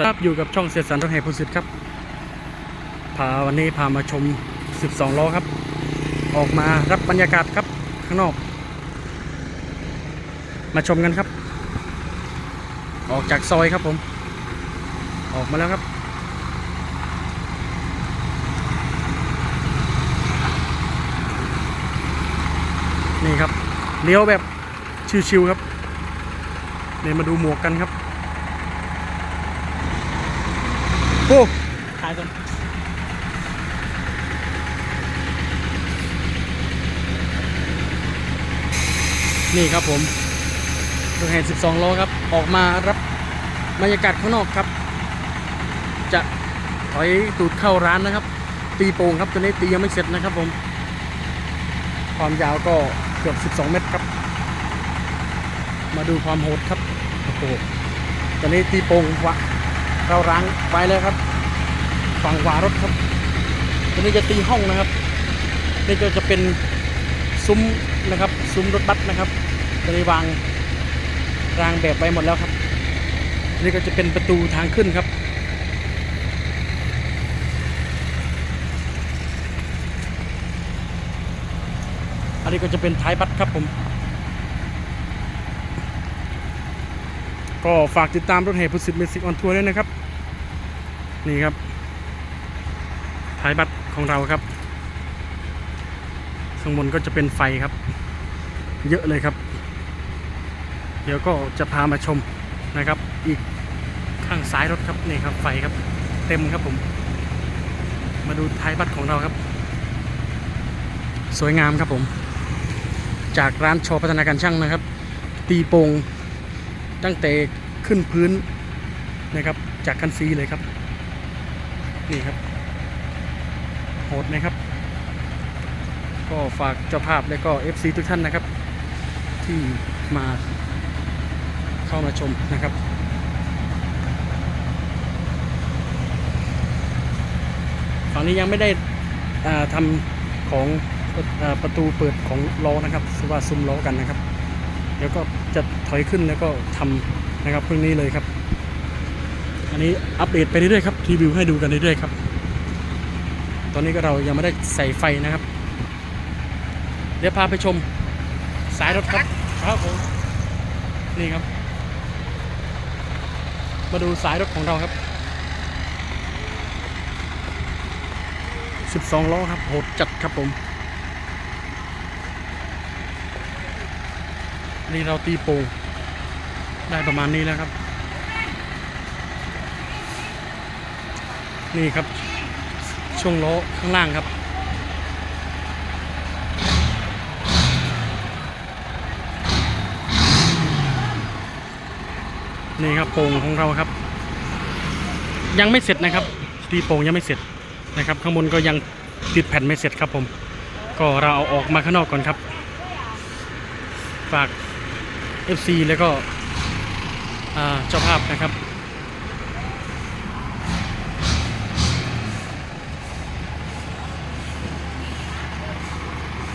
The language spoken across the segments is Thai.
ครับอยู่กับช่องเสียสันรถแห่ผู้สิทธิ์ครับ พาวันนี้พามาชม 12 ล้อครับ ออกมารับบรรยากาศครับข้างนอก มาชมกันครับ ออกจากซอยครับผม ออกมาแล้วครับ นี่ครับเลี้ยวแบบชิวๆครับเดี๋ยวมาดูหมวกกันครับ โอ้ถ่ายก่อนนี่ครับผมรถแห่12ล้อครับ ออกมารับบรรยากาศข้างนอกครับ จะถอยตูดเข้าร้านนะครับ ตีโป่งครับตัวนี้ตียังไม่เสร็จนะครับผม ความยาวก็เกือบ 12 เมตรครับ มาดูความโหดครับโอ้โหตอนนี้ตีโป่งวะ เราร้างไปแล้วครับ ฝั่งขวารถครับตอนนี้จะตีห้องนะครับนี่ก็จะเป็นซุ้มนะครับซุ้มรถบัสนะครับตอนนี้วางรางแบบไว้หมดแล้วครับนี่ก็จะเป็นประตูทางขึ้นครับ อันนี้ก็จะเป็นท้ายบัสครับผม ก็ฝากติดตามรถแห่พุทธศิษย์เมสิกออนทัวร์ด้วยนะครับ นี่ครับท้ายบัตรของเราครับข้างบนก็จะเป็นไฟครับ เยอะเลยครับ เดี๋ยวก็จะพามาชมนะครับ อีกข้างซ้ายรถครับนี่ครับไฟครับ เต็มครับผม มาดูท้ายบัตรของเราครับ สวยงามครับผม จากร้านชว์พัฒนาการช่างนะครับ ตีโป่ง ตั้งแต่ขึ้นพื้นนะครับ จากคันซีเลยครับ นี่ครับโหดนะครับ ก็ฝากเจ้าภาพและก็ FC ทุกท่านนะครับ ที่มาเข้ามาชมนะครับฝั่งนี้ยังไม่ได้ทำของอประตูเปิดของล้อนะครับหรือว่าซุ้มล้อกันนะครับ เดี๋ยวก็จะถอยขึ้นแล้วก็ทำนะครับพรุ่งนี้เลยครับ อันนี้อัปเดตไปเรื่อยๆครับรีวิวให้ดูกันเรื่อยๆครับ ตอนนี้ก็เรายังไม่ได้ใส่ไฟนะครับ เดี๋ยวพาไปชมสายรถครับครับผมนี่ครับ มาดูสายรถของเราครับ 12ล้อครับโหดจัดครับผม นี่เราตีโป่งได้ประมาณนี้แล้วครับ นี่ครับช่วงล้อข้างล่างครับ นี่ครับโป่งของเราครับ ยังไม่เสร็จนะครับ ตีโป่งยังไม่เสร็จนะครับ ข้างบนก็ยังติดแผ่นไม่เสร็จครับผม ก็เราเอาออกมาข้างนอกก่อนครับฝาก FC แล้วก็เจ้าภาพนะครับ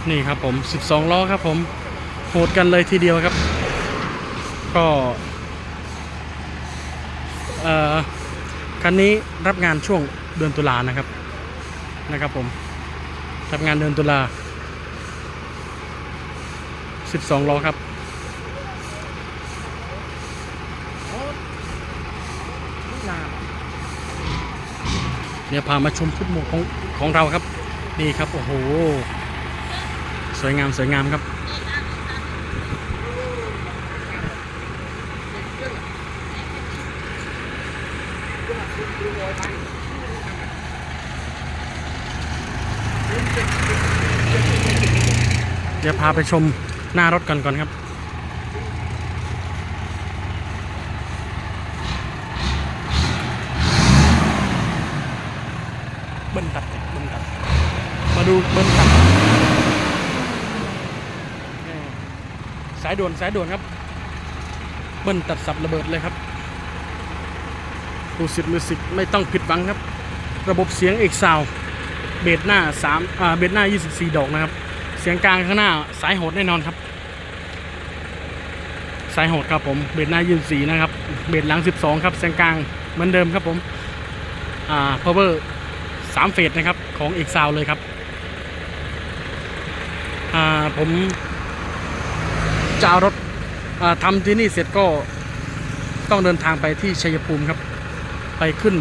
นี่ครับผม 12 ล้อครับผมโหดกันเลยทีเดียวครับ ก็คันนี้รับงานช่วงเดือนตุลานะครับนะครับผมรับงานเดือนตุลา12 ล้อครับ เดี๋ยวพามาชมฟุตบอลของของเราครับ นี่ครับโอ้โห สวยงามสวยงามครับ เดี๋ยวพาไปชมหน้ารถกันก่อนครับ เบิ้ลตัดเบิ้ลตัด มา ดูเบิ้ลตัดนี่สายด่วนสายด่วนครับ เบิ้ลตัดสับระเบิดเลยครับดูสิทธิ์มิวสิกไม่ต้องผิดหวังครับ ระบบเสียงเอกซาวเบสหน้า3อ่าเบสหน้า 24 ดอกนะครับ เสียงกลางข้างหน้าสายโหดแน่นอนครับ สายโหดครับผมเบสหน้า 24 นะครับ เบสหลัง 12 ครับเสียงกลางเหมือนเดิมครับผมอ่า power สามเฟสนะครับ ของเอกซาวเลยครับ ผมจะเอารถอ่าทำที่นี่เสร็จก็ต้องเดินทางไปที่ชัยภูมิครับ ไปขึ้น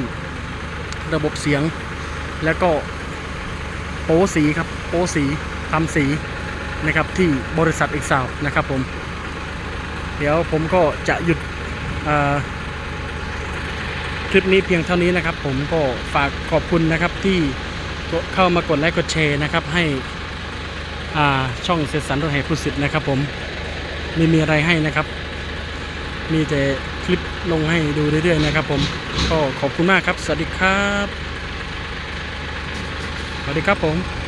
ระบบเสียง แล้วก็โป้สีครับ โป้สีทำสีนะครับที่บริษัทเอกซาวนะครับผม เดี๋ยวผมก็จะหยุดคลิปนี้เพียงเท่านี้นะครับ ผมก็ฝากขอบคุณนะครับที่เข้ามากดไลค์กดแชร์นะครับให้ ช่องเสร็จสันรถแห่ผู้สิทธิ์นะครับผมไม่มีอะไรให้นะครับ มีแต่คลิปลงให้ดูเรื่อยๆนะครับผมก็ขอบคุณมากครับ สวัสดีครับ สวัสดีครับผม